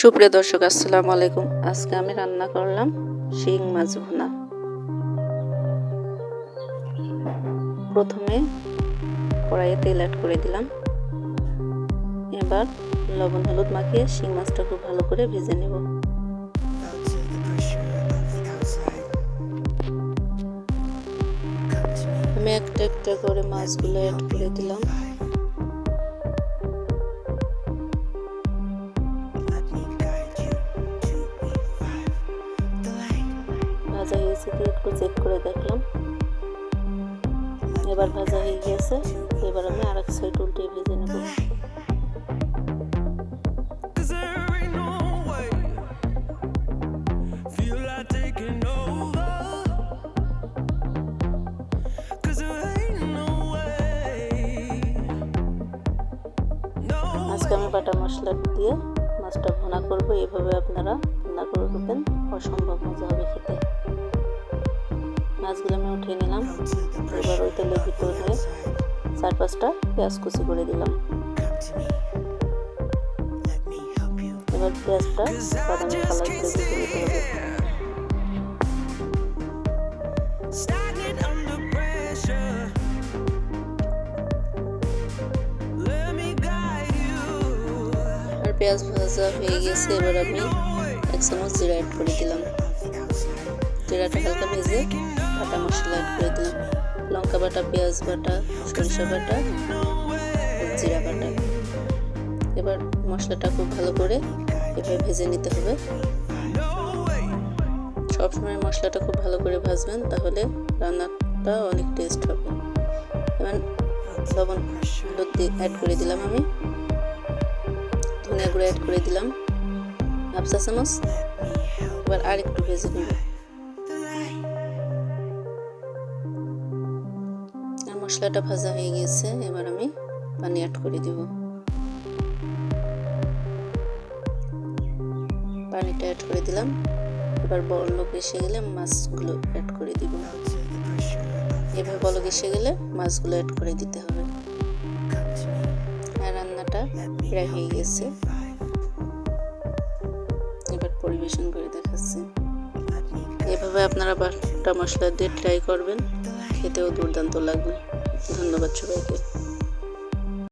সুপ্রিয় দর্শক, আসসালামু আলাইকুম। আজকে আমি রান্না করলাম শিং মাছ ভুনা। প্রথমে কড়াইয়ে তেল অ্যাড করে দিলাম। এবার লবণ হলুদ মাখিয়ে শিং মাছটা খুব ভালো করে ভেজে নেব। আমি একটা একটা করে মাছগুলো অ্যাড করে দিলাম। ভাজা হয়েছে কি একটু চেক করে দেখলাম। এবার ভাজা হয়ে গিয়েছে। এবার আমি আর এক সাইড উল্টে ভেজে নেব। আজকে আমি বাটা মশলা দিয়ে মাছটা ভুনা করব। এভাবে আপনারা ভুনা করবেন অসম্ভব মজা হবে খেতে। মাছগুলো আমি উঠিয়ে নিলাম। এবার ওই তেলের ভিতরে চার পাঁচটা পেঁয়াজ কুচি করে দিলাম। এবার পেঁয়াজটা বাদামি কালার করে দিতে হবে. আর পেঁয়াজ ভাজা হয়ে গেছে এবার আমি এক চামচ জিরা অ্যাড করে দিলাম। জিরাটা হালকা ভেজে মশলা অ্যাড করে দিলাম লঙ্কা বাটা, পেঁয়াজ বাটা, সরিষা বাটা, জিরা বাটা। এবার মশলাটা খুব ভালো করে এভাবে ভেজে নিতে হবে। সবসময় মশলাটা খুব ভালো করে ভাজবেন, তাহলে রান্নাটা অনেক টেস্ট হবে। এবার লবণ, হলুদ অ্যাড করে দিলাম আমি। ধনিয়া গুঁড়ো অ্যাড করে দিলাম। হাফ চা চামচ এবার আর একটু ভেজে নেব। মশলাটা ভাজা হয়ে গিয়েছে এবার আমি পানি অ্যাড করে দেব। পানিটা অ্যাড করে দিলাম। এবার বলক এসে গেলে মাছগুলো অ্যাড করে দিব। এভাবে বলক এসে গেলে মাছগুলো অ্যাড করে দিতে হবে। আর রান্নাটা প্রায় হয়ে গেছে। এবার পরিবেশন করে দেখাচ্ছি। এভাবে আপনারা বাটা মশলা দিয়ে ট্রাই করবেন, খেতেও দুর্দান্ত লাগবে। ধন্যবাদ সবাইকে।